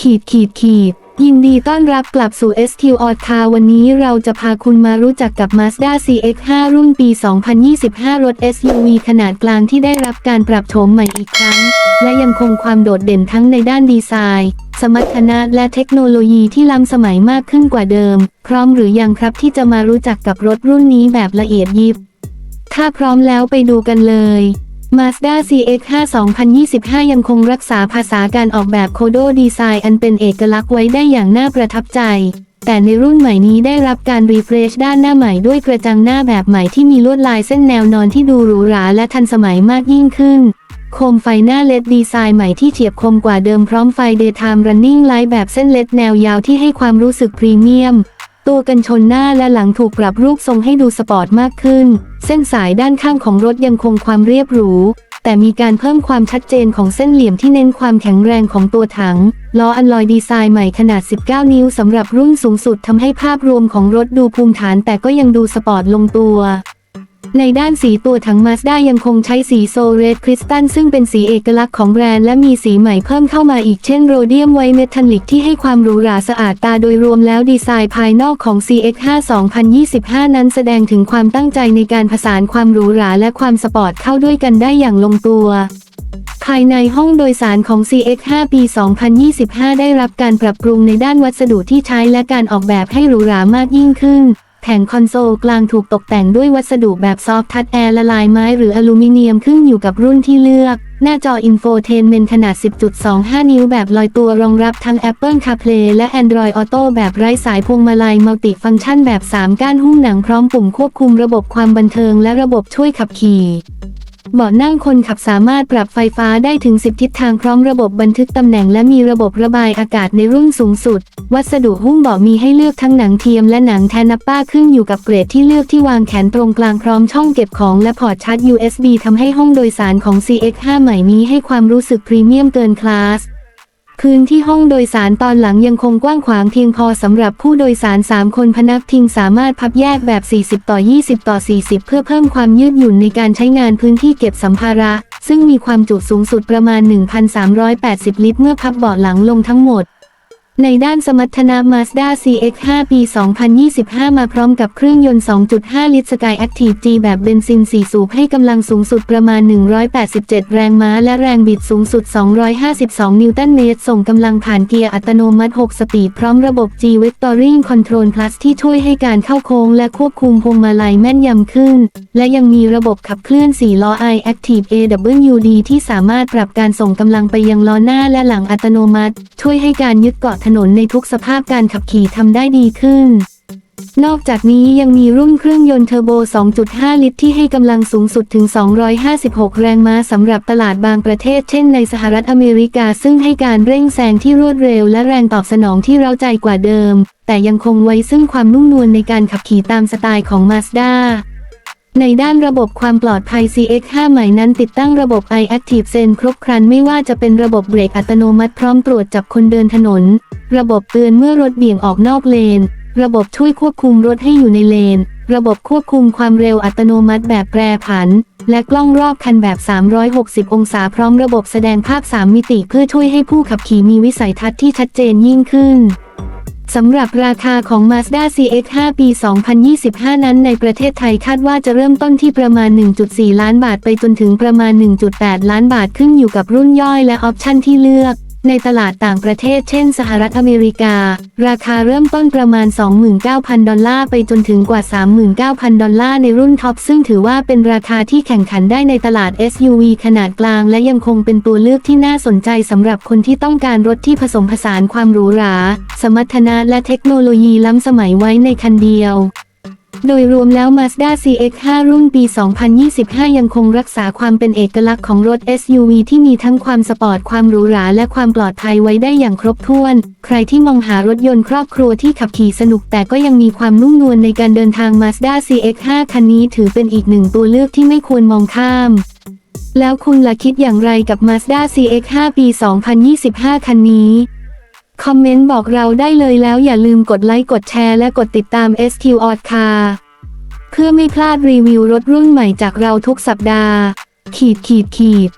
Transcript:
ขีดขีดขีดยินดีต้อนรับกลับสู่ SQ o t Car วันนี้เราจะพาคุณมารู้จักกับ Mazda CX-5 รุ่นปี 2025 รถ SUV ขนาดกลางที่ได้รับการปรับโฉมใหม่อีกครั้ง และยังคงความโดดเด่นทั้งในด้านดีไซน์ สมรรถนะและเทคโนโลยีที่ล้ำสมัยมากขึ้นกว่าเดิม พร้อมหรือยังครับที่จะมารู้จักกับรถรุ่นนี้แบบละเอียดยิบ ถ้าพร้อมแล้วไปดูกันเลย Mazda CX-5 2025 ยังคงรักษาภาษาการออกแบบโคโดดีไซน์อันเป็นเอกลักษณ์ไว้ได้อย่างน่าประทับใจ แต่ในรุ่นใหม่นี้ได้รับการรีเฟรชด้านหน้าใหม่ด้วยกระจังหน้าแบบใหม่ที่มีลวดลายเส้นแนวนอนที่ดูหรูหราและทันสมัยมากยิ่งขึ้น โคมไฟหน้าเลดดีไซน์ใหม่ที่เฉียบคมกว่าเดิมพร้อมไฟ Daytime Running Light แบบเส้นเลดแนวยาวที่ให้ความรู้สึกพรีเมียม ตัวกันชนหน้าและหลังถูกปรับรูปทรงให้ดูสปอร์ตมากขึ้น เส้นสายด้านข้างของรถยังคงความเรียบหรู แต่มีการเพิ่มความชัดเจนของเส้นเหลี่ยมที่เน้นความแข็งแรงของตัวถัง ล้ออัลลอยดีไซน์ใหม่ขนาด 19 นิ้วสำหรับรุ่นสูงสุดทำให้ภาพรวมของรถดูภูมิฐานแต่ก็ยังดูสปอร์ตลงตัว ในด้านสีตัวถังมาสด้ายังคงใช้สีโซเรดคริสตัลซึ่งเป็นสีเอกลักษณ์ของแบรนด์และมีสีใหม่เพิ่มเข้ามาอีกเช่นโรเดียมไวเมทัลลิกที่ให้ความหรูหราสะอาดตาโดยรวมแล้วดีไซน์ภายนอกของ CX5 2025 นั้นแสดงถึงความตั้งใจในการผสานความหรูหราและความสปอร์ตเข้าด้วยกันได้อย่างลงตัวภายในห้องโดยสารของ CX5 ปี 2025 ได้รับการปรับปรุงในด้านวัสดุที่ใช้และการออกแบบให้หรูหรามากยิ่งขึ้น แผงคอนโซลกลางถูกตกแต่งด้วยวัสดุแบบซอฟทัชแอร์ละลายไม้หรืออลูมิเนียมขึ้นอยู่กับรุ่นที่เลือก หน้าจออินโฟเทนเมนขนาด 10.25 นิ้วแบบลอยตัวรองรับทั้ง Apple CarPlay และ Android Auto แบบไร้สายพวงมาลัยมัลติฟังก์ชันแบบ 3 ก้านหุ้มหนังพร้อมปุ่มควบคุมระบบความบันเทิงและระบบช่วยขับขี่ เบาะนั่งคนขับสามารถปรับไฟฟ้าได้ถึง 10 ทิศทางพร้อมระบบบันทึกตำแหน่งและมีระบบระบายอากาศในรุ่นสูงสุด วัสดุหุ้มเบาะมีให้เลือกทั้งหนังเทียมและหนังแทนับป้าขึ้นอยู่กับเกรดที่เลือกที่วางแขนตรงกลางพร้อมช่องเก็บของและพอร์ตชาร์จ USB ทำให้ห้องโดยสารของ CX5 ใหม่นี้ให้ความรู้สึกพรีเมียมเกินคลาส พื้นที่ห้องโดยสารตอนหลังยังคงกว้างขวางเพียงพอสำหรับผู้โดยสาร 3 คนพนักพิงสามารถพับแยกแบบ 40 ต่อ 20 ต่อ 40 เพื่อเพิ่มความยืดหยุ่นในการใช้งานพื้นที่เก็บสัมภาระ ซึ่งมีความจุสูงสุดประมาณ 1,380 ลิตร เมื่อพับเบาะหลังลงทั้งหมด ในด้านสมรรถนะ Mazda CX-5 ปี 2025 มาพร้อมกับเครื่องยนต์ 2.5 ลิตร Sky Active G แบบเบนซิน 4 สูบให้กำลังสูงสุดประมาณ 187 แรงม้า และแรงบิดสูงสุด 252 นิวตันเมตร ส่งกำลังผ่านเกียร์อัตโนมัติ 6 สปีด พร้อมระบบ G Vectoring Control Plus ที่ช่วยให้การเข้าโค้งและควบคุมพวงมาลัยแม่นยำขึ้น และยังมีระบบขับเคลื่อน 4 ล้อ i Active AWD ที่สามารถปรับการส่งกำลังไปยังล้อหน้าและหลังอัตโนมัติ ช่วยให้การยึดเกาะถนนในทุกสภาพการขับขี่ทำได้ดีขึ้น นอกจากนี้ยังมีรุ่นเครื่องยนต์เทอร์โบ 2.5 ลิตรที่ให้กำลังสูงสุดถึง 256 แรงม้าสำหรับบางบางประเทศเช่นในสหรัฐอเมริกา ซึ่งให้การเร่งแซงที่รวดเร็วและแรงตอบสนองที่เร้าใจกว่าเดิม แต่ยังคงไว้ซึ่งความนุ่มนวลในการขับขี่ตามสไตล์ของ Mazda ในด้านระบบความปลอดภัย CX5 ใหม่นั้นติดตั้งระบบ iActive Zen ครบครันไม่ว่าจะเป็นระบบเบรกอัตโนมัติพร้อมตรวจจับคนเดินถนน ระบบเตือนเมื่อรถเบี่ยงออกนอกเลน ระบบช่วยควบคุมรถให้อยู่ในเลน ระบบควบคุมความเร็วอัตโนมัติแบบแปรผัน และกล้องรอบคันแบบ 360 องศาพร้อมระบบแสดงภาพ 3 มิติเพื่อช่วยให้ผู้ขับขี่มีวิสัยทัศน์ที่ชัดเจนยิ่งขึ้น สำหรับราคาของ Mazda CX-5 ปี 2025 นั้นในประเทศไทยคาดว่าจะเริ่มต้นที่ประมาณ 1.4 ล้านบาทไปจนถึงประมาณ 1.8 ล้านบาทขึ้นอยู่กับรุ่นย่อยและออปชั่นที่เลือก ในตลาดต่างประเทศเช่นสหรัฐอเมริกา ราคาเริ่มต้นประมาณ 29,000 ดอลลาร์ไปจนถึงกว่า 39,000 ดอลลาร์ในรุ่นท็อปซึ่งถือว่าเป็นราคาที่แข่งขันได้ในตลาด SUV ขนาดกลาง และยังคงเป็นตัวเลือกที่น่าสนใจสำหรับคนที่ต้องการรถที่ผสมผสานความหรูหรา สมรรถนะและเทคโนโลยีล้ำสมัยไว้ในคันเดียว โดยรวมแล้ว Mazda CX-5 รุ่นปี 2025 ยังคงรักษาความเป็นเอกลักษณ์ของรถ SUV ที่มีทั้งความสปอร์ต ความหรูหรา และความปลอดภัยไว้ได้อย่างครบถ้วน ใครที่มองหารถยนต์ครอบครัวที่ขับขี่สนุกแต่ก็ยังมีความนุ่มนวลในการเดินทาง Mazda CX-5 คันนี้ถือเป็นอีกหนึ่งตัวเลือกที่ไม่ควรมองข้ามแล้วคุณล่ะคิดอย่างไรกับ Mazda CX-5 ปี 2025 คันนี้ คอมเมนต์บอกเราได้เลยแล้วอย่าลืมกดไลค์กดแชร์และกดติดตาม SQ o t Car เพื่อไม่พลาดรีวิวรถรุ่นใหม่จากเราทุกสัปดาห์ ขีดขีดขีด